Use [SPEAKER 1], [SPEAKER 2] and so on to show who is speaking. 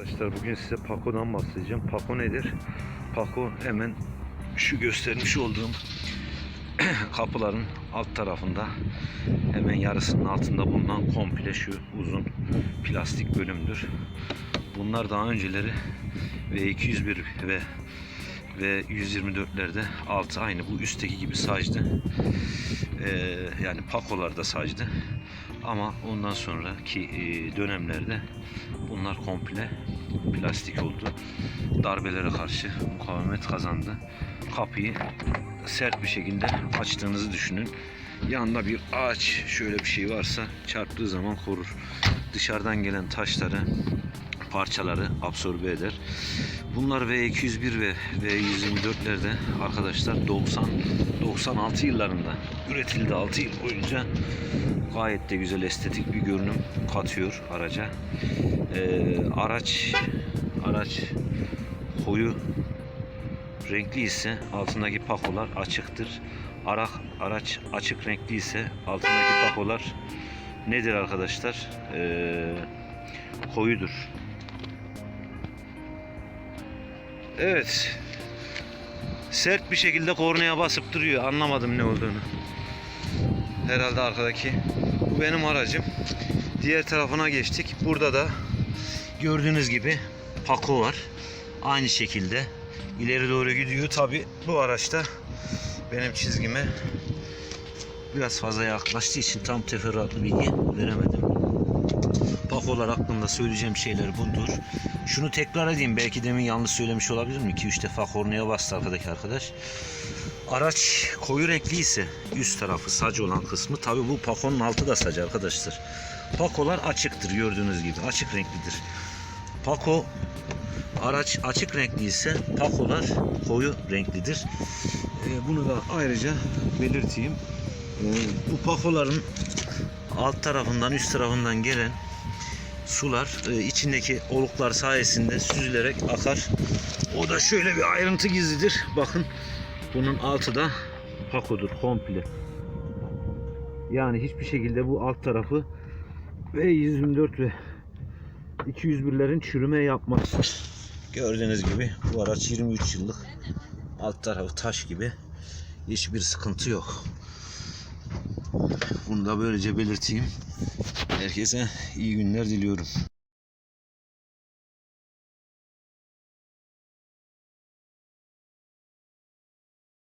[SPEAKER 1] Arkadaşlar bugün size Paco'dan bahsedeceğim. Paco nedir? Paco hemen şu göstermiş olduğum kapıların alt tarafında hemen yarısının altında bulunan komple şu uzun plastik bölümdür. Bunlar daha önceleri V201 ve ve 124'lerde altı aynı bu üstteki gibi sacdı. Ee, yani Paco'larda sacdı. Ama ondan sonraki e, dönemlerde bunlar komple plastik oldu. Darbelere karşı mukavemet kazandı. Kapıyı sert bir şekilde açtığınızı düşünün. Yanında bir ağaç şöyle bir şey varsa çarptığı zaman korur. Dışarıdan gelen taşları parçaları absorbe eder. Bunlar V201 ve V124'lerde arkadaşlar 90 96 yıllarında üretildi 6 yıl boyunca gayet de güzel estetik bir görünüm katıyor araca. Ee, araç araç koyu renkli ise altındaki pakolar açıktır. Ara, araç açık renkli ise altındaki pakolar nedir arkadaşlar? Ee, koyudur. Evet. Sert bir şekilde kornaya basıp duruyor. Anlamadım ne olduğunu. Herhalde arkadaki. Bu benim aracım. Diğer tarafına geçtik. Burada da gördüğünüz gibi Paco var. Aynı şekilde ileri doğru gidiyor. Tabi bu araçta benim çizgime biraz fazla yaklaştığı için tam teferruatlı bilgi veremedim. Pakolar hakkında söyleyeceğim şeyler budur. Şunu tekrar edeyim. Belki demin yanlış söylemiş olabilirim. 2-3 defa kornaya bastı arkadaki arkadaş. Araç koyu renkli ise üst tarafı sac olan kısmı tabi bu Paco'nun altı da sac arkadaşlar. Paco'lar açıktır gördüğünüz gibi. Açık renklidir. Paco araç açık renkli ise Paco'lar koyu renklidir. Ee, bunu da ayrıca belirteyim. Ee, bu Paco'ların alt tarafından üst tarafından gelen sular e, içindeki oluklar sayesinde süzülerek akar. O da şöyle bir ayrıntı gizlidir. Bakın bunun altı da pakodur komple. Yani hiçbir şekilde bu alt tarafı ve 124 ve 201'lerin çürüme yapmaz. Gördüğünüz gibi bu araç 23 yıllık. Alt tarafı taş gibi. Hiçbir sıkıntı yok. Bunu da böylece belirteyim. Herkese iyi günler diliyorum.